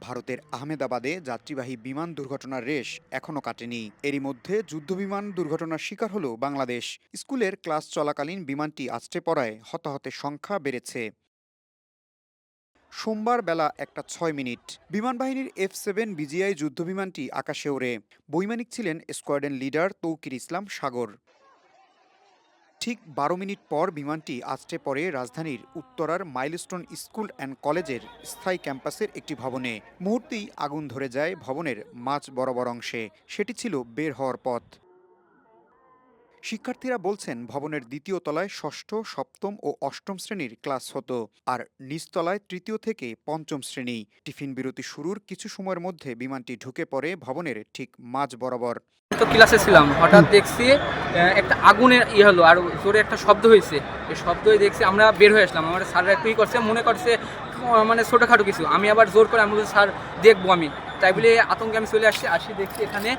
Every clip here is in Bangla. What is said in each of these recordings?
ভারতের আহমেদাবাদে যাত্রীবাহী বিমান দুর্ঘটনার রেশ এখনও কাটেনি। এরই মধ্যে যুদ্ধবিমান দুর্ঘটনার শিকার হল বাংলাদেশ। স্কুলের ক্লাস চলাকালীন বিমানটি আছড়ে পড়ায় হতাহতের সংখ্যা বেড়েছে। সোমবার বেলা একটা ছয় মিনিট। বিমান বাহিনীর এফ সেভেন বিজিআই যুদ্ধবিমানটি আকাশে ওড়ে। বৈমানিক ছিলেন স্কোয়াড্রন লিডার তৌকির ইসলাম সাগর। ঠিক বারো মিনিট পর বিমানটি আছড়ে পরে রাজধানীর উত্তরার মাইলস্টোন স্কুল অ্যান্ড কলেজের স্থায়ী ক্যাম্পাসের একটি ভবনে। মুহূর্তেই আগুন ধরে যায় ভবনের মাঝ বরাবর অংশে। সেটি ছিল বের হওয়ার পথ। শিক্ষার্থীরা বলছেন ভবনের দ্বিতীয় তলায় ষষ্ঠ সপ্তম ও অষ্টম শ্রেণির ক্লাস হতো আর নিচতলায় তৃতীয় থেকে পঞ্চম শ্রেণি। টিফিন বিরতি শুরুর কিছু সময়ের মধ্যে বিমানটি ঢুকে পড়ে ভবনের ঠিক মাঝ বরাবর। তো ক্লাসে ছিলাম হঠাৎ দেখছি একটা আগুনের ইয়ে হলো আর জোরে একটা শব্দ হয়েছে এই শব্দই দেখছি আমরা বের হয়ে আসলাম। আমার স্যার একটু করছে মনে করছে মানে ছোটোখাটো কিছু। আমি আবার জোর করে আমি বলছি, স্যার দেখব আমি। তাই বলে আতঙ্কে আমি চলে আসছি আসি দেখছি এখানে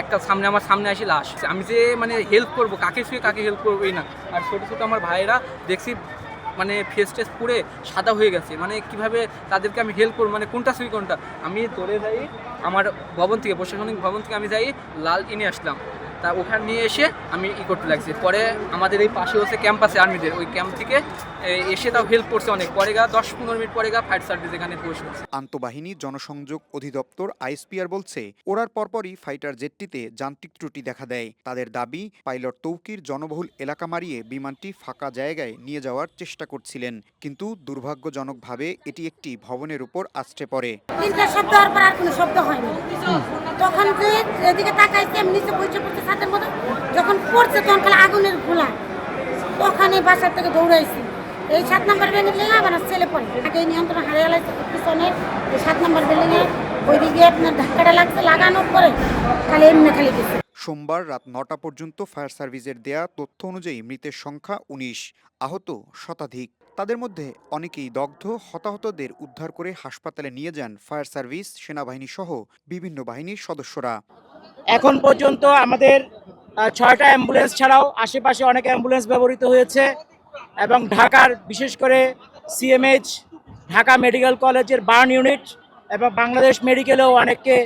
একটা সামনে আমার সামনে আসি লাশ। আমি যে মানে হেল্প করব, কাকে শুয়ে কাকে হেল্প করব এই না। আর ছোটো ছোটো আমার ভাইয়েরা দেখছি মানে ফেস টেস পুড়ে সাদা হয়ে গেছে। মানে কীভাবে তাদেরকে আমি হেল্প করব মানে কোনটা সুই কোনটা। আমি দৌড়ে যাই, আমার ভবন থেকে, প্রশাসনিক ভবন থেকে আমি যাই, লাল ইনে আসলাম। তা ওখানে নিয়ে এসে আমি ই করতে লাগছি। পরে আমাদের এই পাশে হচ্ছে ক্যাম্প আছে আর্মিদের ওই ক্যাম্প থেকে এসে তাও হেল্প করছে অনেক। পরে গা দশ পনেরো মিনিট পরে গা ফায়ার সার্ভিস এখানে পৌঁছে আন্তঃবাহিনী জনসংযোগ অধিদপ্তর আইএসপিআর বলছে ওড়ার পরপরই ফাইটার জেটটিতে যান্ত্রিক ত্রুটি দেখা দেয়। তাদের দাবি পাইলট তৌকির জনবহুল এলাকা মারিয়ে বিমানটি ফাঁকা জায়গায় নিয়ে যাওয়ার চেষ্টা করছিলেন। কিন্তু দুর্ভাগ্যজনকভাবে এটি একটি ভবনের উপর আছড়ে পড়ে। তিনটা শব্দ আর কোনো শব্দ হয়নি। তখন যে এদিকে তাকাইছে আমি নিচে বসে ছাদের মতো যখন পড়ছে তখন খালি আগুনের গোলা তখন এই বাসার থেকে দৌড়াইছি। এই সাত নম্বর বিল্ডিং এ আমার ছেলে পড়ে। আগে নিয়ন্ত্রণ হারিয়ে গেছে পিছনে। এই সাত নম্বর বিল্ডিং এ ওইদিকে আপনার ধাক্কাটা লাগছে লাগানোর পরে খালি এমনি খালি গেছে। সোমবার রাত নটা পর্যন্ত ফায়ার সার্ভিসের দেয়া তথ্য অনুযায়ী মৃতের সংখ্যা উনিশ, আহত শতাধিক। তাদের মধ্যে অনেকেই দগ্ধ, হতাহতদের উদ্ধার করে হাসপাতালে নিয়ে যান ফায়ার সার্ভিস সেনাবাহিনী সহ বিভিন্ন বাহিনীর সদস্যরা। এখন পর্যন্ত আমাদের ছয়টা অ্যাম্বুলেন্স ছাড়াও আশেপাশে অনেক অ্যাম্বুলেন্স ব্যবহৃত হয়েছে এবং ঢাকার বিশেষ করে সিএমএইচ ঢাকা মেডিকেল কলেজের বার্ন ইউনিট এবং বাংলাদেশ মেডিকেলেও অনেককে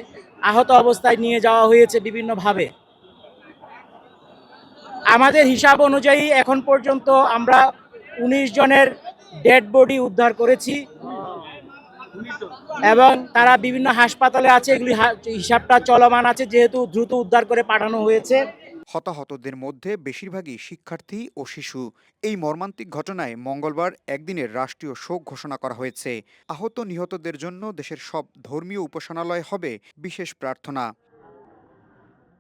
আহত অবস্থায় নিয়ে যাওয়া হয়েছে বিভিন্নভাবে। আমাদের হিসাব অনুযায়ী এখন পর্যন্ত আমরা উনিশ জনের ডেড বডি উদ্ধার করেছি। এবং তারা বিভিন্ন হাসপাতালে আছে, এগুলি হিসাবটা চলমান আছে, যেহেতু দ্রুত উদ্ধার করে পাঠানো হয়েছে। হতাহতদের মধ্যে বেশিরভাগই শিক্ষার্থী ও শিশু। এই মর্মান্তিক ঘটনায় মঙ্গলবার একদিনের রাষ্ট্রীয় শোক ঘোষণা করা হয়েছে। আহত নিহতদের জন্য দেশের সব ধর্মীয় উপাসনালয় হবে বিশেষ প্রার্থনা।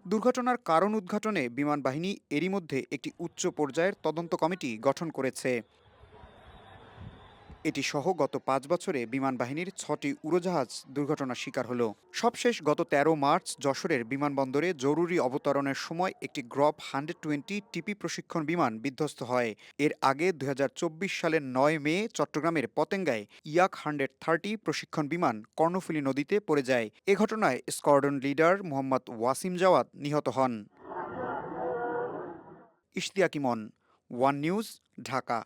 দুর্ঘটনার কারণ উদ্ঘাটনে বিমান বাহিনী এরই মধ্যে একটি উচ্চ পর্যায়ের তদন্ত কমিটি গঠন করেছে। এটি সহ গত পাঁচ বছরে বিমান বাহিনীর ছটি উড়োজাহাজ দুর্ঘটনার শিকার হলো। সবশেষ গত ১৩ মার্চ যশোরের বিমানবন্দরে জরুরি অবতরণের সময় একটি গ্রপ হান্ড্রেড টোয়েন্টি টিপি প্রশিক্ষণ বিমান বিধ্বস্ত হয়। এর আগে দু হাজার চব্বিশ সালের নয় মে চট্টগ্রামের পতেঙ্গায় ইয়াক হান্ড্রেড থার্টি প্রশিক্ষণ বিমান কর্ণফুলী নদীতে পড়ে যায়। এ ঘটনায় স্কোয়াড্রন লিডার মোহাম্মদ ওয়াসিম জাওয়াদ নিহত হন। ইশতিয়াকিমন ওয়ান নিউজ, ঢাকা।